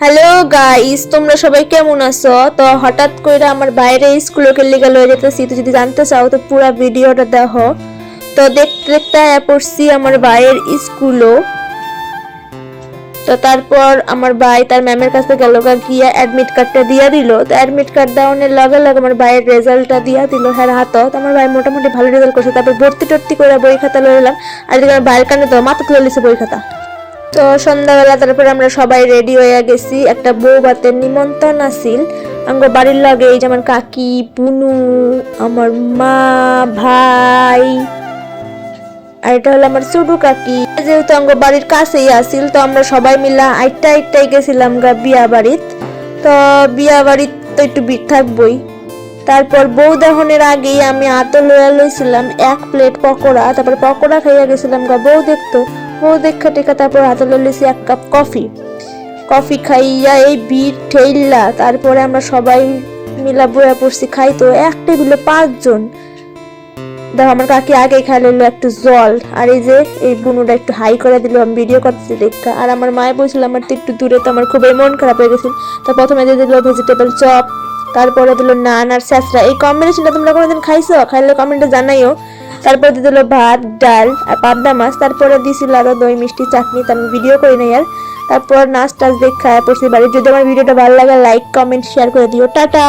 Hello guys তোমরা সবাই কেমন আছো? তো হঠাৎ করে আমার বাইরে স্কুলকে লিগা লয়ে যেতেছি। তো যদি জানতে চাও, তো পুরো ভিডিওটা দেখো। তো দেখতে দেখতে পড়ছি আমার ভাইয়ের স্কুলও। তো তারপর আমার ভাই তার ম্যামের কাছে গেল গিয়া অ্যাডমিট কার্ডটা দিয়া দিল। তো অ্যাডমিট কার্ড দেওয়ানোর লগে লগে আমার ভাইয়ের রেজাল্টটা দিয়া দিল হ্যাঁ হাতত আমার ভাই মোটামুটি ভালো রেজাল্ট করছে। তারপর ভর্তি টর্তি করে বই খাতা লয়ে আর এদিকে আমার ভাইয়ের কানে তো মাথা তুলে লিছে বই খাতা। তো সন্ধ্যাবেলা তারপর আমরা সবাই রেডি হয়ে গেছি। একটা বউ বাতের নিমন্ত্রণ আসিল আমার বাড়ির লগে এই যে আমার কাকি পুনু আমার মা, ভাই, আর এটা হলো আমার ছোট কাকি। যেহেতু আমার বাড়ির কাছেই আসিল তো আমরা সবাই মিলা আইটা আইটাই গেছিলাম গা বিয়া বাড়িত। তো বিয়া বাড়িত তো একটু ভিড় থাকবই। তারপর বউ দহনের আগেই আমি আতো লইয়া লইছিলাম এক প্লেট পকোড়া। তারপর পকোড়া খাইয়া গেছিলাম গা বউ দেখতো। বউ দেখা টেকা তারপর হাতে লইছি এক কাপ কফি কফি খাইয়া এই ভিড় ঠেইলা, তারপরে আমরা সবাই মিলা বইয়া পড়ছি খাইতো এক টেবিলে পাঁচজন। দেখো, আমার কাকি আগে খাই লইলো একটু জল, আর এই যে, এই বুনুটা একটু হাই করে দিল, আমি ভিডিও করতেছি দেখা। আর আমার মায়ে বলছিল, আমার তো একটু দূরে, তো আমার খুবই মন খারাপ হয়ে গেছিল তো প্রথমে দিয়ে দিল ভেজিটেবল চপ তারপরে দিল নান আর স্যাঁচড়া। এই কম্বিনেশনটা তোমরা কোনোদিন খাইছো? খাইলে কমেন্টে জানাইও। তারপরে দিয়ে দিল ভাত, ডাল আর পাবদা মাছ। তারপরে দিছিল আরও দই, মিষ্টি, চাটনি। তো আমি ভিডিও করি নাই আর। তারপর নাচ টাচ দেখায় পড়ছি বাড়ি যদি আমার ভিডিওটা ভালো লাগে লাইক কমেন্ট শেয়ার করে দিও। টাটা!